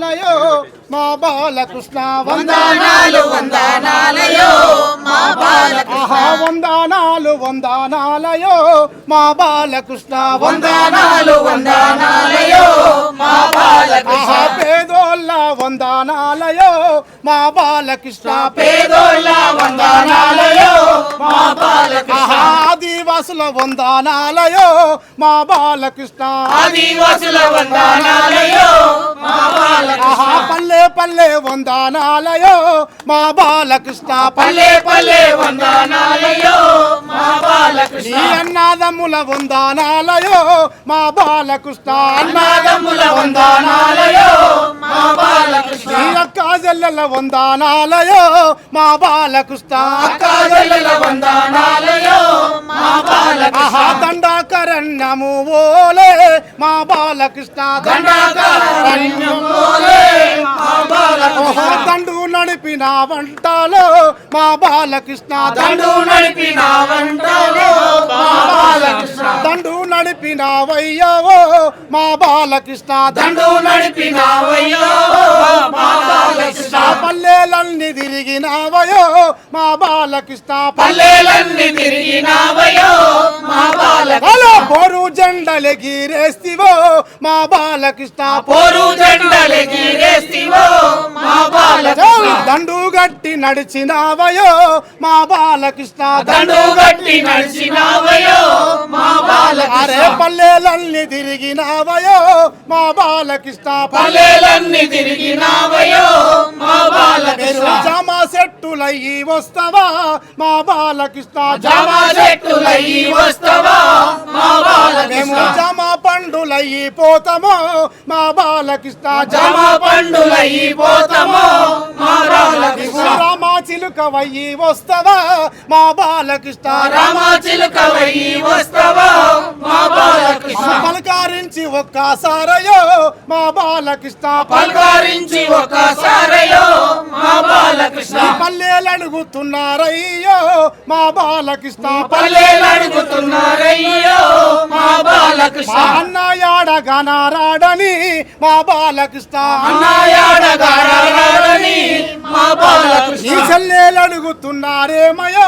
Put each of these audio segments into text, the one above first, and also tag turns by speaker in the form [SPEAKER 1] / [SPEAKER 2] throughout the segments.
[SPEAKER 1] వందనాలయో మా బాలకృష్ణ
[SPEAKER 2] వందనాలు వందనాలయో మా బాలకృష్ణ.
[SPEAKER 1] ఆహా వందనాలు వందనాలయో మా బాలకృష్ణ
[SPEAKER 2] వందనాలు వందనాలయో మా బాలకృష్ణ.
[SPEAKER 1] ఆహా పేదోళ్ళ వందనాలయో మా బాలకృష్ణ.
[SPEAKER 2] పేదోళ్ళ వందనాలయో మా బాలకృష్ణ.
[SPEAKER 1] ఆహా ఆదివాసుల వందనాలయో మా బాలకృష్ణ.
[SPEAKER 2] ఆదివాసుల వందనాలయో
[SPEAKER 1] పల్లె పల్లె వందనాలయో. మా బాలకృష్ణ
[SPEAKER 2] పల్లె పల్లె వందనాలయో. మా బాలకృష్ణ.
[SPEAKER 1] నీ అన్నాదమ్ముల వందనాలయో. మా బాలకృష్ణ
[SPEAKER 2] అన్నాదమ్ముల వందనాలయో. మా బాలకృష్ణ.
[SPEAKER 1] నీ అక్క చెల్లెల వందనాలయో. మా బాలకృష్ణ
[SPEAKER 2] అక్కాజల్ల వందనాలయో. మా
[SPEAKER 1] దండాకరణ్యము ఓలే మా బాలకృష్ణ దండు నడిపిన వంటలో మా బాలకృష్ణ
[SPEAKER 2] దండు నడిపిన వంటలో మా బాలకృష్ణ
[SPEAKER 1] దండు నడిపిన వయ్యవో మా బాలకృష్ణ
[SPEAKER 2] దండు నడిపిన
[SPEAKER 1] పల్లెలన్నీ తిరిగినావయో మా బాలకృష్ణ
[SPEAKER 2] పల్లెలన్నీ తిరిగినావయో
[SPEAKER 1] జెండలెగిరేస్తివో మా బాలకృష్ణ.
[SPEAKER 2] పోరు జెండలెగిరేస్తివో మా బాలకృష్ణ.
[SPEAKER 1] దండు గట్టి నడిచినావయో మా బాలకృష్ణ.
[SPEAKER 2] దండు గట్టి నడిచినావయో మా బాలకృష్ణ.
[SPEAKER 1] అరే పల్లెలన్నీ తిరిగినావయో మా బాలకృష్ణ.
[SPEAKER 2] పల్లెలన్నీ తిరిగినావయో మా బాలకృష్ణ.
[SPEAKER 1] జామ సెట్టులయ్యి వస్తావా? మా బాలకృష్ణ
[SPEAKER 2] జామా చెట్టులయ్యి వస్తావా? మా బాలకృష్ణ
[SPEAKER 1] జామ పోతామో మా బాలకృష్ణ
[SPEAKER 2] జామ పండులయ్యి పోతామో మా బాలకృష్ణ.
[SPEAKER 1] రామా చిలుకవయ్యి వస్తావా మా బాలకృష్ణ
[SPEAKER 2] రామా చిలుకవయ్యి వస్తావా మా బాలకృష్ణ.
[SPEAKER 1] పలకారించి ఒక్కసారయో మా బాలకృష్ణ
[SPEAKER 2] పల్కారించి ఒకసారయో మా బాలకృష్ణ.
[SPEAKER 1] పల్లెలడుగుతున్నారయ్యో మా బాలకృష్ణ
[SPEAKER 2] పల్లెలు అడుగుతున్నారయ్యో మా బాలకృష్ణ.
[SPEAKER 1] మా అన్నయాడగనారాడని మా బాలకృష్ణ.
[SPEAKER 2] అన్నాయాడగాడని మా బాలకృష్ణ.
[SPEAKER 1] చెల్లెలడుగుతున్నారేమయో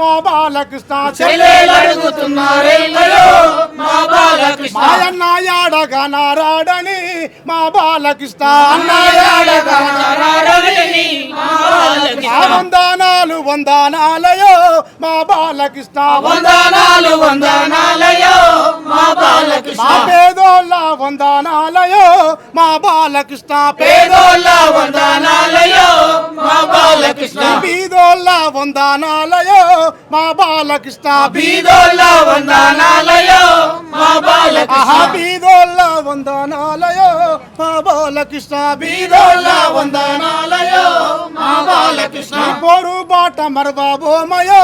[SPEAKER 1] మా బాలకృష్ణ.
[SPEAKER 2] చెల్లెలు అడుగుతున్నారయ్యో మా బాలకృష్ణ.
[SPEAKER 1] మాయన్నయాడగనారాడని మా బాలకృష్ణ.
[SPEAKER 2] అన్నాయాడగాడని మా బాలకృష్ణ.
[SPEAKER 1] వందనాలు వందనాలయో మా బాలకృష్ణ.
[SPEAKER 2] వందనాలు వందనాలయో మా బాలకృష్ణ
[SPEAKER 1] మా పేదోళ్ళ వందనాలయో మా బాలకృష్ణ
[SPEAKER 2] పేదోళ్ళ వందనాలయో మా బాలకృష్ణ
[SPEAKER 1] బీదోళ్ళ వందనాలయో మా బాలకృష్ణ
[SPEAKER 2] బీదోళ్ళ వందనాలయో మా బాలకృష్ణ
[SPEAKER 1] బీదోళ్ళ వందనాలయో మా బాలకృష్ణ
[SPEAKER 2] బీదోళ్ళ వందనాలయో మా బాలకృష్ణ
[SPEAKER 1] పోరు బాట మరబాబోమయో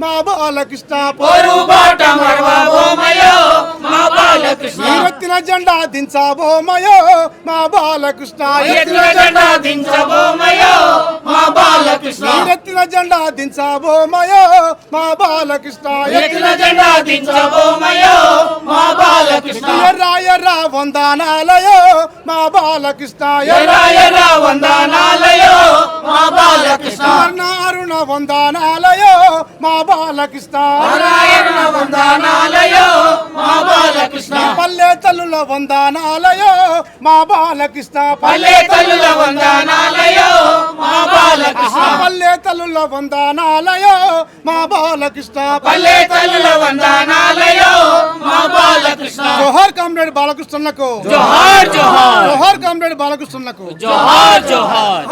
[SPEAKER 1] మా బాలకృష్ణ
[SPEAKER 2] పొరు బాట మరవబోమయో మా బాలకృష్ణ.
[SPEAKER 1] ఎత్తిన జెండా దించబోమయో మా బాలకృష్ణ.
[SPEAKER 2] ఎత్తుల జెండా దించబోమయో మా బాలకృష్ణ.
[SPEAKER 1] ఎత్తిన జెండా దించబోమయో మా బాలకృష్ణ.
[SPEAKER 2] ఎత్తుల జెండా దించబోమయో మా బాలకృష్ణ.
[SPEAKER 1] ఎర్ర ఎర్ర వందనాలయో మా బాలకృష్ణ.
[SPEAKER 2] ఎర్ర ఎర్ర వందనాలయో మా బాలకృష్ణ.
[SPEAKER 1] అరుణ వందనాలయో మా బాలకృష్ణ.
[SPEAKER 2] వందనాలయో మా బాలకృష్ణ.
[SPEAKER 1] పల్లె తల్లుల వందనాలయో మా బాలకృష్ణ.
[SPEAKER 2] పల్లె తల్లుల వందనాలయో మా బాలకృష్ణ.
[SPEAKER 1] పల్లె తల్లుల వందనాలయో మా బాలకృష్ణ.
[SPEAKER 2] పల్లె తల్లుల వందనాలయో మా బాలకృష్ణ.
[SPEAKER 1] జోహార్ కామ్రేడ్ బాలకృష్ణకు
[SPEAKER 2] జోహార్ జోహార్.
[SPEAKER 1] జోహార్ కామ్రేడ్ బాలకృష్ణకు
[SPEAKER 2] జోహార్ జోహార్.